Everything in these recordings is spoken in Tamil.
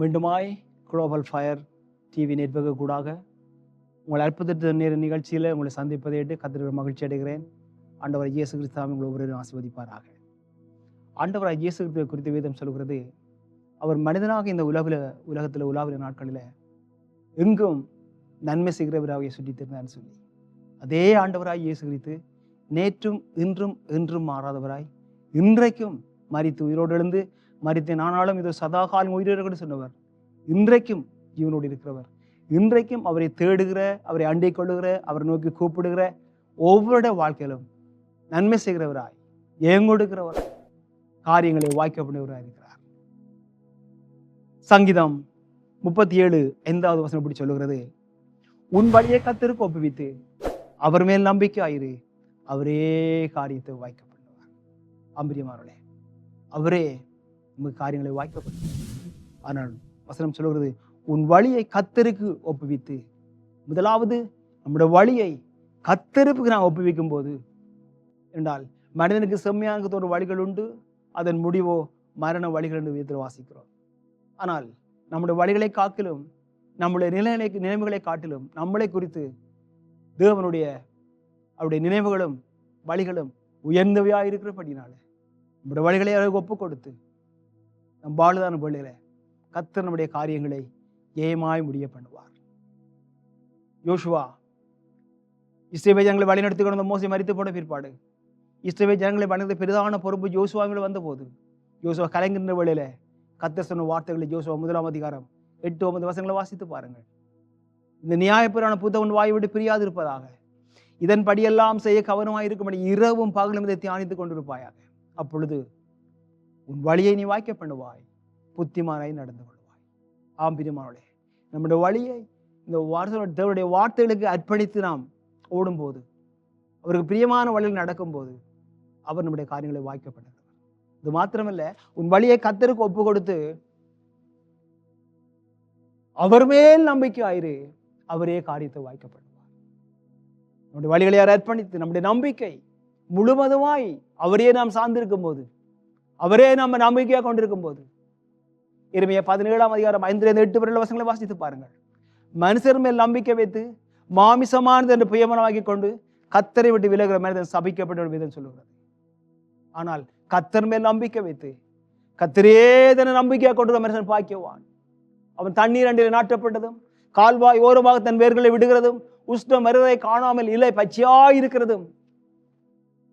மீண்டுமாய் குளோபல் ஃபயர் டிவி நெட்வொர்க்கு கூடாக உங்கள் அற்புத நேர நிகழ்ச்சியில் உங்களை சந்திப்பதை ஏற்று கத்திர மகிழ்ச்சி அடைகிறேன். ஆண்டவர் இயேசு கிறிஸ்தாவை உங்களை ஒவ்வொரு ஆசிர்வதிப்பாராக. ஆண்டவர் இயேசு கிறிஸ்துவை குறித்து வேதம் சொல்கிறது அவர் மனிதனாக இந்த உலகில் உலகத்தில் உலாவின நாட்களில் எங்கும் நன்மை செய்கிறவராக சுற்றி திருந்தான்னு சொல்லி. அதே ஆண்டவராய் இயேசு கிறித்து நேற்றும் இன்றும் என்றும் மாறாதவராய் இன்றைக்கும் மறித்து உயிரோடு எழுந்து மறித்தேன் ஆனாலும் இது சதாகாலம் காலம் சொன்னவர் இன்றைக்கும் ஜீவனோடு இருக்கிறவர். இன்றைக்கும் அவரை தேடுகிற அவரை அண்டை கொள்ளுகிற அவரை நோக்கி கூப்பிடுகிற ஒவ்வொரு வாழ்க்கையிலும் நன்மை செய்கிறவராய் ஏங்கொடுக்கிறவர் காரியங்களை வாய்க்கப்படுகிறவராய் இருக்கிறார். சங்கீதம் முப்பத்தி ஏழு ஐந்தாவது வசனம் இப்படி சொல்லுகிறது. உன் வழியை கத்திற்கு ஒப்புவித்து அவர் மேல் நம்பிக்கை ஆயிரு அவரே காரியத்தை வாய்க்க பண்ணுவார் அம்பிரியமானவர்களே அவரே நமக்கு காரியங்களை வாய்க்கப்படும். ஆனால் வசனம் சொல்கிறது உன் வழியை கத்தருக்கு ஒப்புவித்து. முதலாவது நம்முடைய வழியை கத்தருக்கு நான் ஒப்புவிக்கும் போது என்றால் மனிதனுக்கு செம்மையாக தோன்ற வழிகள் உண்டு அதன் முடிவோ மரண வழிகள் என்று விதத்தில் வாசிக்கிறோம். ஆனால் நம்முடைய வழிகளை காட்டிலும் நம்முடைய நிலைகளை நினைவுகளை காட்டிலும் நம்மளை குறித்து தேவனுடைய அவருடைய நினைவுகளும் வழிகளும் உயர்ந்தவையாக இருக்கிறபடினால நம்முடைய வழிகளை அவருக்கு ஒப்பு கொடுத்து நம் பாலுதான வழியில கத்தர் நம்முடைய காரியங்களை ஏமாய் முடிய பண்ணுவார். யோசுவா இஸ்ரேவை ஜனங்களை வழிநடத்தி கொண்டு வந்த மோசை மறித்து போன பிற்பாடு. இஸ்ரேவை ஜனங்களை வணங்குற பெரிதான பொறுப்பு யோசுவாவில் வந்த போது யோசுவா கலைஞர் வேளையில கத்தர் சொன்ன வார்த்தைகளை ஜோசுவா முதலாம் அதிகாரம் எட்டு ஒன்பது வசங்களை வாசித்து பாருங்கள். இந்த நியாயப்பிரான புத்தகன் வாய் விட்டு பிரியாது இருப்பதாக இதன்படியெல்லாம் செய்ய கவனமாக இருக்கும்படி இரவும் பகலும் இதை தியானித்துக் கொண்டிருப்பாயாக. அப்பொழுது உன் வழியை நீ வாய்க்க பண்ணுவாய் புத்திமானாய் நடந்து கொள்வாய். ஆம் பிரியமானவளே நம்முடைய வழியை இந்த வார்த்தை தேவனுடைய வார்த்தைகளுக்கு அர்ப்பணித்து நாம் ஓடும்போது அவருக்கு பிரியமான வழியில் நடக்கும்போது அவர் நம்முடைய காரியங்களை வாய்க்க இது மாத்திரமல்ல உன் வழியை கத்தருக்கு ஒப்பு கொடுத்து அவர் மேல் நம்பிக்கை ஆயிரு அவரே காரியத்தை வாய்க்கப்படுவார். நம்முடைய வழிகளை யார் அர்ப்பணித்து நம்முடைய நம்பிக்கை முழுவதுமாய் அவரையே நாம் சார்ந்திருக்கும் போது அவரே நம்ம நம்பிக்கையாக கொண்டிருக்கும் போது இருமைய பதினேழாம் அதிகாரம் ஐந்திலிருந்து எட்டு பிறகு வசங்களை வாசித்து பாருங்கள். மனுஷர் மேல் நம்பிக்கை வைத்து மாமிசமானது என்று புயமனமாக்கி கொண்டு கத்தரை விட்டு விலகிற மனிதன் சபிக்கப்பட்ட விதம் சொல்லுகிறது. ஆனால் கத்தர் மேல் நம்பிக்கை வைத்து கத்தரே தன நம்பிக்கையாக கொண்டு மனுஷன் பாக்கியவான். அவன் தண்ணீர் அண்டில் நாட்டப்பட்டதும் கால்வாய் ஓரமாக தன் வேர்களை விடுகிறதும் உஷ்ண மருதை காணாமல் இலை பச்சையாய் இருக்கிறதும்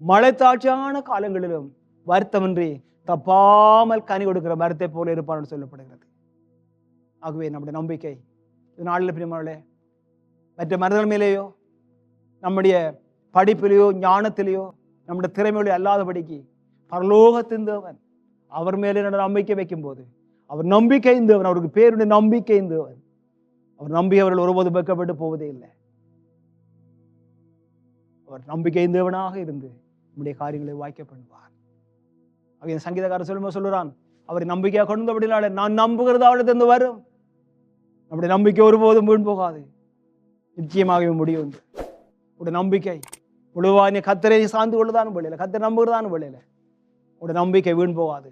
மழைத்தாட்சியான காலங்களிலும் வருத்தமின்றி தப்பாமல் கனி கொடுக்கிற மரத்தை போல இருப்பான்னு சொல்லப்படுகிறது. ஆகவே நம்முடைய நம்பிக்கை இது நாளில் பிரியமானே மற்ற மனிதர்கள் மேலேயோ நம்முடைய படிப்பிலேயோ ஞானத்திலேயோ நம்முடைய திறமையிலோ அல்லாதபடிக்கு பரலோகத்தின் தேவன் அவர் மேலே என்னோட நம்பிக்கை வைக்கும்போது அவர் நம்பிக்கை தேவன் அவருக்கு பேருடைய நம்பிக்கை தேவன் அவர் நம்பியவர்கள் ஒருபோது வெக்கப்பட்டு போவதே இல்லை. அவர் நம்பிக்கை தேவனாக இருந்து நம்முடைய காரியங்களை வாய்க்க பண்ணுவார். அவன் சங்கீதக்காரர் சொல்லும்போது சொல்லுறான் அவரை நம்பிக்கையாக கொண்டு அப்படினாலே நான் நம்புகிறது அவளிடத்திலிருந்து வரும். நம்முடைய நம்பிக்கை ஒருபோதும் வீண் போகாது. நிச்சயமாகவே முடியும் உடைய நம்பிக்கை முழுவாய் கத்தரை சார்ந்து கொள்ளதான் வழியில கத்தரை நம்புகிறதான் வழியில உடைய நம்பிக்கை வீண் போகாது.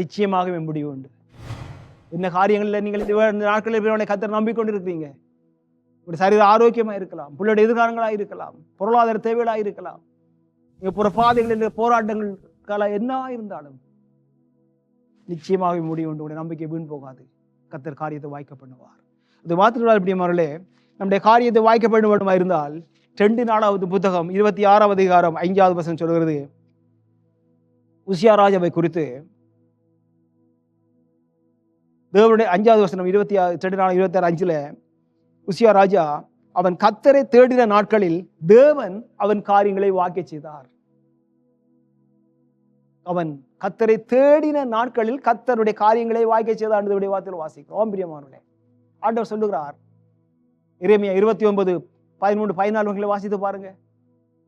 நிச்சயமாகவே முடியும் உண்டு என்ன காரியங்களில் நீங்கள் இந்த நாட்களில் இருக்கிறவனை கத்தரை நம்பிக்கொண்டிருக்கிறீங்க? ஒரு சரீர ஆரோக்கியமாக இருக்கலாம். பிள்ளைடைய எதிர்காலங்களாக இருக்கலாம். பொருளாதார தேவைகளாக இருக்கலாம். நீங்கள் புற பாதைகளில் போராட்டங்கள் கலை என்ன இருந்தாலும் நிச்சயமாக முடியும் உண்டு உடைய நம்பிக்கை வீண் போகாது. கத்தர் காரியத்தை வாய்க்க பண்ணுவார். அது மாத்திரம் இப்படி அவர்களே நம்முடைய காரியத்தை வாய்க்க பண்ணுமா இருந்தால் ரெண்டு நாலாவது புத்தகம் இருபத்தி ஆறாவது அதிகாரம் ஐந்தாவது வசனம் சொல்கிறது உசியா ராஜாவை குறித்து தேவனுடைய அஞ்சாவது வசனம் இருபத்தி ஆறு ரெண்டு நாலு இருபத்தி ஆறு அஞ்சுல உசியா ராஜா அவன் கத்தரை தேடின நாட்களில் தேவன் அவன் காரியங்களை வாக்கிய செய்தார். அவன் கத்தரை தேடின நாட்களில் கத்தருடைய காரியங்களை வாய்க்க செய்த என்று வார்த்தையில் வாசிக்கிறோம் பிரியமானவர்களே. ஆண்டவர் சொல்லுகிறார் இறைமையா இருபத்தி ஒன்பது பதிமூன்று பதினாலு வகைகளை வாசித்து பாருங்க.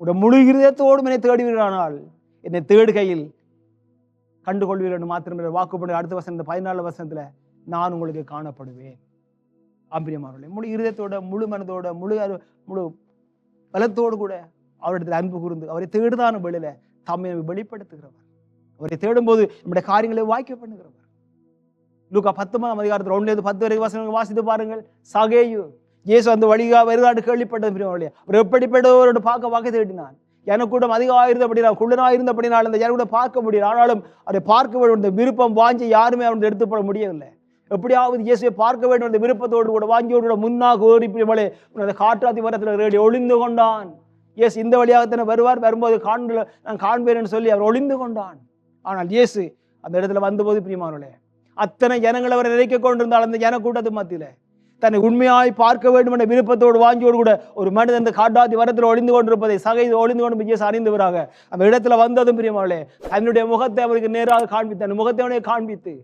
உடைய முழு இருதயத்தோடும் என்னை தேடுவீர்களானால் என்னை தேடுகையில் கண்டுகொள்வீர்கள் மாத்திரம் மாத்திரமே வாக்குப்படி அடுத்த வசனம் இந்த பதினாலு வசனத்துல நான் உங்களுக்கு காணப்படுவேன். ஆம்பிரியமானவர்களே முழு இருதயத்தோட முழு மனதோட முழு முழு பலத்தோடு கூட அவரிடத்தில் அன்பு கூர்ந்து அவரை தேடுதான வெளியில தம்மை வெளிப்படுத்துகிறவர். அவரை தேடும்போது நம்முடைய காரியங்களை வாய்க்க பண்ணுகிறவர். லூக்கா பத்தொன்பதாம் அதிகாரத்தில் ஒன்றிலிருந்து பத்து வரைக்கும் வசனங்கள் வாசித்து பாருங்கள். சகேயு இயேசு அந்த வழிகா வருதாண்டு கேள்விப்பட்டது பிரியமானவர்களே. அவர் எப்படிப்பட்டவரோடு பார்க்க வாக்கு தேடினான் எனக்கு கூட அதிகமாக இருந்தபடினால் குள்ளனாக இருந்தபடினால் அந்த யாரும் கூட பார்க்க முடியல. ஆனாலும் அதை பார்க்க வேண்டும் என்ற விருப்பம் வாஞ்சி யாருமே அவன் எடுத்துப்பட முடியவில்லை. எப்படியாவது இயேசுவை பார்க்க வேண்டும் என்ற விருப்பத்தோடு கூட வாங்கியோடு கூட முன்னாக ஓடி பிரியமலே அந்த காற்றாதி மரத்தில் ரேடி ஒளிந்து கொண்டான். இயேசு இந்த வழியாகத்தானே வருவார்? வரும்போது காண்பில் நான் காண்பேன் சொல்லி அவர் ஒளிந்து கொண்டான். ஆனால் இயேசு அந்த இடத்துல வந்தபோது பிரியமானவர்களே அத்தனை ஜனங்கள் அவரை நினைக்க கொண்டிருந்தால் அந்த ஜன கூட்டத்து மத்தியில் தன்னை உண்மையாய் பார்க்க வேண்டும் என்ற விருப்பத்தோடு வாங்கியோடு கூட ஒரு மனிதன் இந்த காட்டாதி வரத்தில் ஒளிந்து கொண்டிருப்பதை சகை ஒளிந்து கொண்டு இயேசு அறிந்தவராக அந்த இடத்துல வந்ததும் பிரியமாவளே தன்னுடைய முகத்தை அவருக்கு நேராக காண்பித்து அந்த முகத்தை அவனை காண்பித்து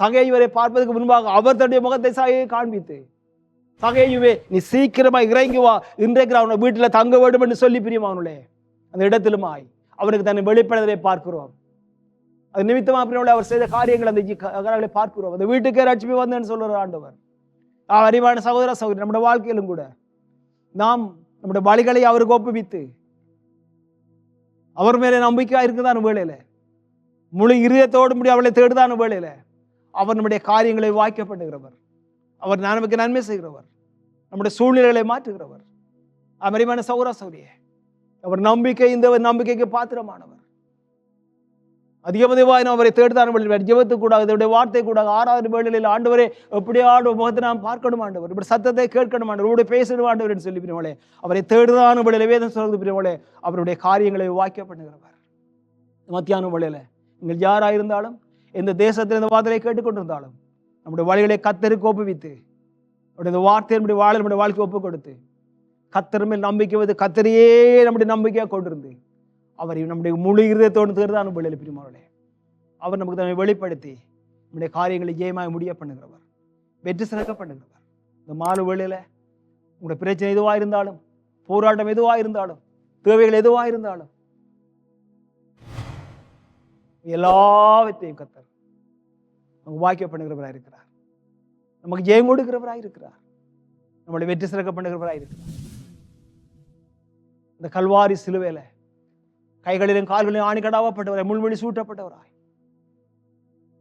சகையுவரை பார்ப்பதற்கு முன்பாக அவர் தன்னுடைய முகத்தை சகையை காண்பித்து சகையுவே நீ சீக்கிரமா இறங்கி வா இன்றைக்கு அவனை வீட்டில் தங்க வேண்டும் என்று சொல்லி பிரியமாவனுளே அந்த இடத்திலுமாய் அவருக்கு தன்னை வெளிப்படுவதை பார்க்கிறோம். அது நிமித்தமாக பிரியமாவளே அவர் செய்த காரியங்கள் அந்த காரியங்களை பார்க்கிறோம். அந்த வீட்டுக்கே ரட்சிப்பு வந்தேன்னு சொல்ற ஆண்டவர். அறிவான சகோதர சகோதரி நம்முடைய வாழ்க்கையிலும் கூட. நாம் நம்முடைய வழிகளை அவருக்கு ஒப்புவித்து அவர் மேலே நம்பிக்கையா இருக்குதான் வேலையில முழு இருதயத்தோடு முடி அவளை தேடுதான் வேலையில அவர் நம்முடைய காரியங்களை வாய்க்கப்படுகிறவர் அவர் நமக்கு நன்மை செய்கிறவர். நம்முடைய சூழ்நிலைகளை மாற்றுகிறவர். அமரிமான சௌரா சௌரிய அவர் நம்பிக்கை இந்த நம்பிக்கைக்கு பாத்திரமானவர். அதிகமதிவாய் நான் அவரை தேடுதான் வேளையில் ஜெபத்து இதனுடைய வார்த்தை கூட ஆறாவது வேளையில் ஆண்டவரே எப்படியாடு முகத்தை நாம் பார்க்கணும் ஆண்டவர்? இப்படி சத்தத்தை கேட்கணும் ஆண்டவர்? உங்களுடைய பேசணும் ஆண்டவர் என்று சொல்லி பிரிவளே அவரை தேடுதான் வேளையில் வேதம் சொல்றது பிரிவளே அவருடைய காரியங்களை வாய்க்கப்படுகிறவர் மத்தியானம் வேளையில நீங்கள் யாராயிருந்தாலும் எந்த தேசத்தில் இந்த வார்த்தையை கேட்டுக்கொண்டிருந்தாலும் நம்முடைய வழிகளை கத்தருக்கு ஒப்புவித்து அவருடைய இந்த வார்த்தை நம்முடைய வாழ நம்முடைய வாழ்க்கை ஒப்பு கொடுத்து கத்தர் மேல் நம்பிக்கை வந்து கத்தரையே நம்முடைய நம்பிக்கையாக கொண்டிருந்து அவரை நம்முடைய முழு இருதயத்தோடு தேர்தான் வெளியில் பிரிமாவளே அவர் நமக்கு தன்னை வெளிப்படுத்தி நம்முடைய காரியங்களை ஜெயமாக முடிய பண்ணுகிறவர் வெற்றி சிறக்க பண்ணுகிறவர். இந்த மாலை வேளையில் உங்களுடைய பிரச்சனை எதுவாக இருந்தாலும் போராட்டம் எதுவாக இருந்தாலும் தேவைகள் எதுவாக இருந்தாலும் எல்லாவற்றையும் கத்தர் நமக்கு வாக்கிய பண்ணுகிறவராக இருக்கிறார். நமக்கு ஜெயம் கொடுக்கிறவராக இருக்கிறார். நம்மளை வெற்றி சிறக்க பண்ணுகிறவராக இருக்கிறார். இந்த கல்வாரி சிலுவையில கைகளிலும் கால்களிலும் ஆணிக்கடாவப்பட்டவராய் முள்மொழி சூட்டப்பட்டவராய்.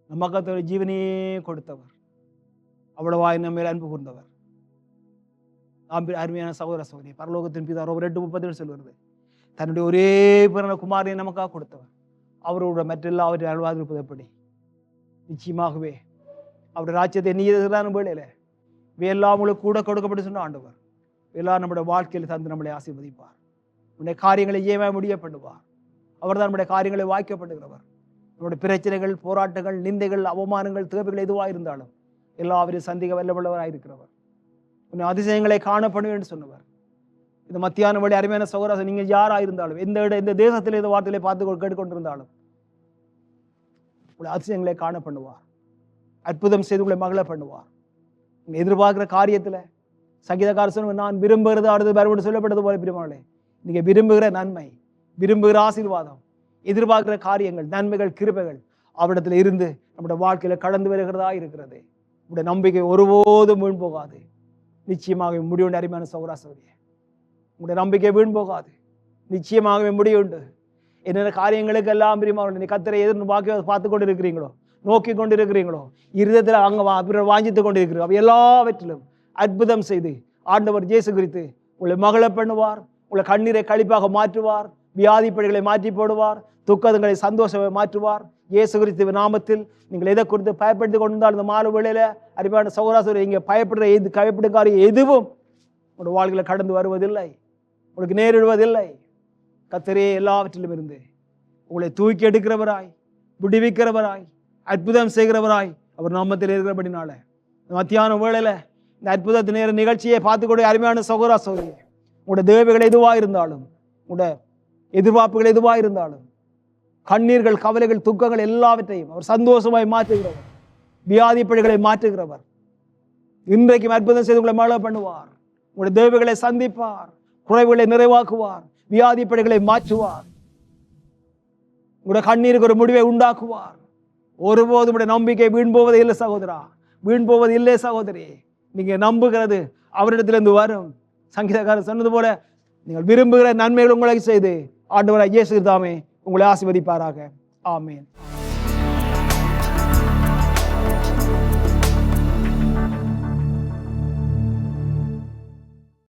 நமக்கு ஜீவனையே கொடுத்தவர். அவ்வளவாய் நம்ம அன்பு கூர்ந்தவர். நாம் அருமையான சகோதர சகோதரி பரலோகத்தின் பிதா ரோமர் ரெண்டு முப்பது சொல்லுகிறது. தன்னுடைய ஒரே பிறந்த குமாரனை நமக்காக கொடுத்தவர். அவரோட மற்றெல்லாவற்றையும் அல்வாதிருப்பது எப்படி? நிச்சயமாகவே அவருடைய ராஜ்யத்தை நீ எதிரான வேளையில. இவையெல்லாம் உங்களுக்கு கூட கொடுக்கப்பட்டு சொன்ன ஆண்டவர். எல்லாம் நம்முடைய வாழ்க்கையில் தந்து நம்மளை ஆசீர்வதிப்பார். உன்னுடைய காரியங்களை ஏமா முடிய பண்ணுவார். அவர்தான் நம்முடைய காரியங்களை வாய்க்கப்படுகிறவர். நம்முடைய பிரச்சனைகள் போராட்டங்கள் நிந்தைகள் அவமானங்கள் தேவைகள் எதுவாக இருந்தாலும் எல்லாவரையும் சந்திக்க வல்லவல்லவராக இருக்கிறவர். உன்னை அதிசயங்களை காணப்படும் என்று சொன்னவர். இந்த மத்தியான வழி அருமையான சகோதரர் நீங்கள் யாராக இருந்தாலும் எந்த இட எந்த தேசத்தில் இந்த வார்த்தையிலே பார்த்து கொண்டு- கேட்டுக்கொண்டிருந்தாலும் உங்களை அதிசயங்களை காண பண்ணுவார் அற்புதம் செய்து உங்களை மகள பண்ணுவார். நீங்க எதிர்பார்க்கிற காரியத்துல சங்கீதக்காரசன் நான் விரும்புகிறது அடுத்து மறுபடியும் சொல்லப்பட்டது போல பிரிமாவளே நீங்க விரும்புகிற நன்மை விரும்புகிற ஆசீர்வாதம் எதிர்பார்க்கிற காரியங்கள் நன்மைகள் கிருபைகள் அவரிடத்துல இருந்து நம்முடைய வாழ்க்கையில கடந்து வருகிறதா இருக்கிறது. உங்களுடைய நம்பிக்கை ஒருபோதும் வீண் போகாது. நிச்சயமாகவே முடிவுண்டு அருமையான சௌராசோரிய உங்களுடைய நம்பிக்கை வீண் போகாது. நிச்சயமாகவே முடியுண்டு என்னென்ன காரியங்களுக்கு எல்லாம் பிரியமா நீ கத்தரை எதிர்த்து பார்க்க பார்த்து கொண்டு இருக்கிறீங்களோ நோக்கி கொண்டு இருக்கிறீங்களோ இருதயத்தில் அங்கே வா பிறர் வாஞ்சித்து கொண்டு இருக்கிறோம் எல்லாவற்றிலும் அற்புதம் செய்து ஆண்டவர் இயேசு குறித்து உங்களை மகளை பண்ணுவார். உங்களை கண்ணீரை கழிப்பாக மாற்றுவார் வியாதிப்படிகளை மாற்றி போடுவார் துக்கங்களை சந்தோஷமாக மாற்றுவார். இயேசு கிறிஸ்துவ நாமத்தில் நீங்கள் எதை குறித்து பயப்படுத்தி கொண்டிருந்தால் இந்த மாலை வேளையில் அறிவான சௌராசுரர் இங்கே பயப்படுற எது பயப்படும் எதுவும் உங்களோட வாழ்க்கையில் கடந்து வருவதில்லை. உங்களுக்கு நேரிடுவதில்லை. கத்தரே எல்லாவற்றிலும் இருந்து உங்களை தூக்கி எடுக்கிறவராய் விடுவிக்கிறவராய் அற்புதம் செய்கிறவராய் அவர் நாமத்தில் இருக்கிறபடினால. மத்தியான வேளையில் இந்த அற்புதத்து நேர நிகழ்ச்சியை பார்த்து அருமையான சகோரா சௌரிய உங்களோட தேவைகள் எதுவாக இருந்தாலும் உங்களோட எதிர்பார்ப்புகள் எதுவாக இருந்தாலும் கண்ணீர்கள் கவலைகள் துக்கங்கள் எல்லாவற்றையும் அவர் சந்தோஷமாய் மாற்றுகிறவர். வியாதிப்படிகளை மாற்றுகிறவர். இன்றைக்கும் அற்புதம் செய்து உங்களை மழை பண்ணுவார். உங்களுடைய தேவைகளை சந்திப்பார். குறைவுகளை நிறைவாக்குவார். வியாதிப்படிகளை மாற்றுவார். உங்களுடைய கண்ணீருக்கு ஒரு முடிவை உண்டாக்குவார். ஒருபோதும் உடைய நம்பிக்கை வீண் போவது இல்லை சகோதரா. வீண் போவது இல்லை சகோதரி. நீங்க நம்புகிறது அவரிடத்திலிருந்து வரும். சங்கீதக்காரர் சொன்னது போல நீங்கள் விரும்புகிற நன்மைகள் உங்களை செய்து ஆண்டவராய் இயேசு தாமே உங்களை ஆசிர்வதிப்பாராக. ஆமேன்.